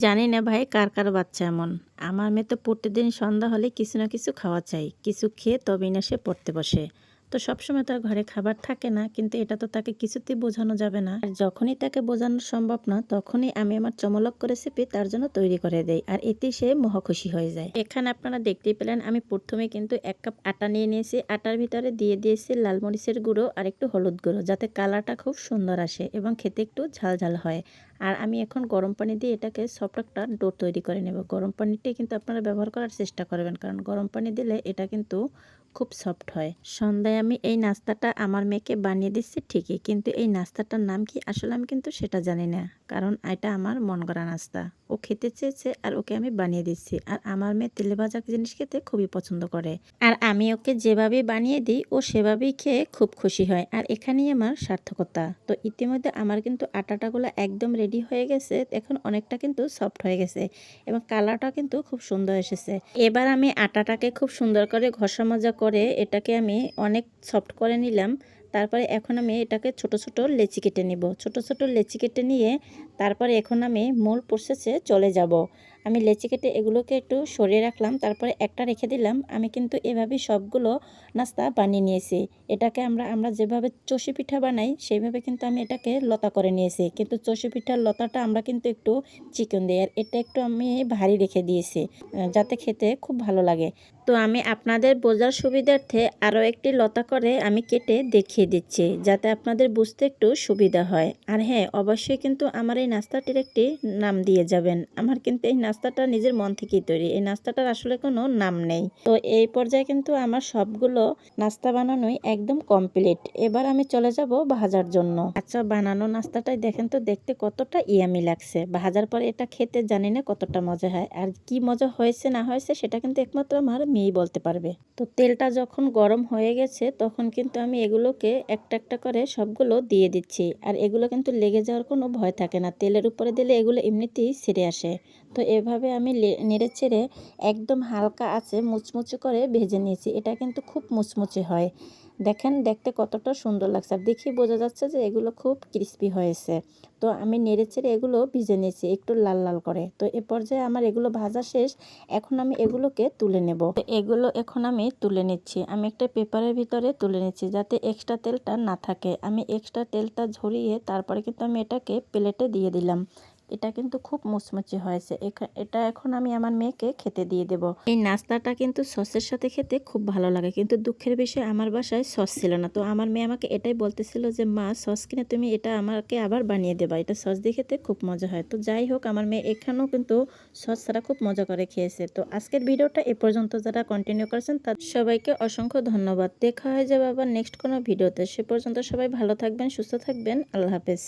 জানি না ভাই কার কার বাচ্চা এমন। আমার মেয়ে তো প্রতিদিন সন্ধ্যা হলে কিছু না কিছু খাওয়া চাই। কিছু খেয়ে তবেই না সে পড়তে বসে। তো সবসময় তার ঘরে খাবার থাকে না, কিন্তু এটা তো তাকে কিছুতেই বোঝানো যাবে না। আর যখনই তাকে বোঝানো সম্ভব না, তখনই আমি আমার চমলক রেসিপি তার জন্য তৈরি করে দেই, আর এতে সে মহাখুশি হয়ে যায়। এখানে আপনারা দেখতেই পেলেন, আমি প্রথমে কিন্তু এক কাপ আটা নিয়ে নিয়েছি। আটার ভিতরে দিয়ে দিয়েছি লাল মরিচের গুঁড়ো আর একটু হলুদ গুঁড়ো, যাতে কালারটা খুব সুন্দর আসে এবং খেতে একটু ঝাল ঝাল হয়। আর আমি এখন গরম পানি দিয়ে এটাকে সফট একটা ডো তৈরি করে নেব। গরম পানিটি কিন্তু আপনারা ব্যবহার করার চেষ্টা করবেন, কারণ গরম পানি দিলে এটা কিন্তু খুব সফট হয়। সন্ধ্যায় আমি এই নাস্তাটা আমার মেয়েকে বানিয়ে দিচ্ছি ঠিকই, কিন্তু এই নাস্তাটার নাম কি আসলে আমি কিন্তু সেটা জানি না, কারণ এটা আমার মন করা নাস্তা। ও খেতে চেয়েছে আর ওকে আমি বানিয়ে দিচ্ছি। আর আমার মেয়ে তেলে ভাজা জিনিস খেতে খুবই পছন্দ করে। আর আমি ওকে যেভাবে বানিয়ে দিই, ও সেভাবেই খেয়ে খুব খুশি হয়। আর এখানেই আমার সার্থকতা। তো ইতিমধ্যে আমার কিন্তু আটাটাগুলো একদম রেডি হয়ে গেছে। এখন অনেকটা কিন্তু সফট হয়ে গেছে এবং কালারটা কিন্তু খুব সুন্দর এসেছে। এবার আমি আটাটাকে খুব সুন্দর করে ঘষা মাজা করে এটাকে আমি অনেক সফট করে নিলাম। তারপরে এখন আমি এটাকে ছোট ছোট লেচি কেটে নিব। ছোট ছোট লেচি কেটে নিয়ে তারপরে এখন আমি মূল প্রসেসে চলে যাব। আমি লেচি কেটে এগুলোকে একটু সরিয়ে রাখলাম, তারপরে একটা রেখে দিলাম। আমি কিন্তু এভাবেই সবগুলো নাস্তা বানিয়ে নিয়েছি। এটাকে আমরা আমরা যেভাবে চষি পিঠা বানাই, সেইভাবে কিন্তু আমি এটাকে লতা করে নিয়েছি। কিন্তু চষি পিঠার লতাটা আমরা কিন্তু একটু চিকেন দিই আর এটা একটু আমি ভারী রেখে দিয়েছি যাতে খেতে খুব ভালো লাগে। তো আমি আপনাদের বোঝার সুবিধার্থে আরও একটি লতা করে আমি কেটে দেখিয়ে দিচ্ছি, যাতে আপনাদের বুঝতে একটু সুবিধা হয়। আর হ্যাঁ অবশ্যই কিন্তু আমার এই নাস্তাটির একটি নাম দিয়ে যাবেন। আমার কিন্তু এই নাস্তাটা নিজের মন থেকেই তৈরি। এই নাস্তাটার আসলে কোনো নাম নেই। তো এই পর্যায়ে কিন্তু আমার সবগুলো নাস্তা বানানোই একদম কমপ্লিট এবার আমি চলে যাব ভাজার জন্য। আচ্ছা বানানো নাস্তাটাই দেখেন তো দেখতে কতটা ইয়ামি লাগছে। ভাজার পরে এটা খেতে জানি না কতটা মজা হয়। আর কি মজা হয়েছে না হয়েছে সেটা কিন্তু একমাত্র আমার মেয়েই বলতে পারবে। তো তেলটা যখন গরম হয়ে গেছে তখন কিন্তু আমি এগুলোকে একটা একটা করে সবগুলো দিয়ে দিচ্ছি। আর এগুলো কিন্তু লেগে যাওয়ার কোনো ভয় থাকে না। তেলের উপরে দিলে এগুলো এমনিতেই ছেড়ে আসে। তো এভাবে আমি নেড়ে চেড়ে একদম হালকা আছে মুচমুচে করে ভেজে নিয়েছি। এটা কিন্তু খুব মুচমুচে হয়। দেখেন দেখতে কতটা সুন্দর লাগছে। আর দেখি বোঝা যাচ্ছে যে এগুলো খুব ক্রিস্পি হয়েছে। তো আমি নেড়ে চেড়ে এগুলো ভিজে নিয়েছি একটু লাল লাল করে। তো এ পর্যায়ে আমার এগুলো ভাজা শেষ। এখন আমি এগুলোকে তুলে নেব। তো এগুলো এখন আমি তুলে নিচ্ছি। আমি একটা পেপারের ভিতরে তুলে নিচ্ছি যাতে এক্সট্রা তেলটা না থাকে। আমি এক্সট্রা তেলটা ঝরিয়ে তারপরে কিন্তু আমি এটাকে প্লেটে দিয়ে দিলাম। এটা কিন্তু খুব মুচমুচে হয়েছে। এটা এখন আমি আমার মেয়েকে খেতে দিয়ে দেব। এই নাস্তাটা কিন্তু সসের সাথে খেতে খুব ভালো লাগে, কিন্তু দুঃখের বিষয় আমার বাসায় সস ছিল না। তো আমার মেয়ে আমাকে এটাই বলতেছিল যে, মা, সস কিনে তুমি এটা আমাকে আবার বানিয়ে দেবা। এটা সস দিয়ে খেতে খুব মজা হয়। তো যাই হোক, আমার মেয়ে এখানেও কিন্তু সস ছাড়া খুব মজা করে খেয়েছে। তো আজকের ভিডিওটা এ পর্যন্ত। যারা কন্টিনিউ করেছেন, তার সবাইকে অসংখ্য ধন্যবাদ। দেখা হয়ে যাবে আবার নেক্সট কোনো ভিডিওতে। সে পর্যন্ত সবাই ভালো থাকবেন, সুস্থ থাকবেন। আল্লাহ হাফেজ।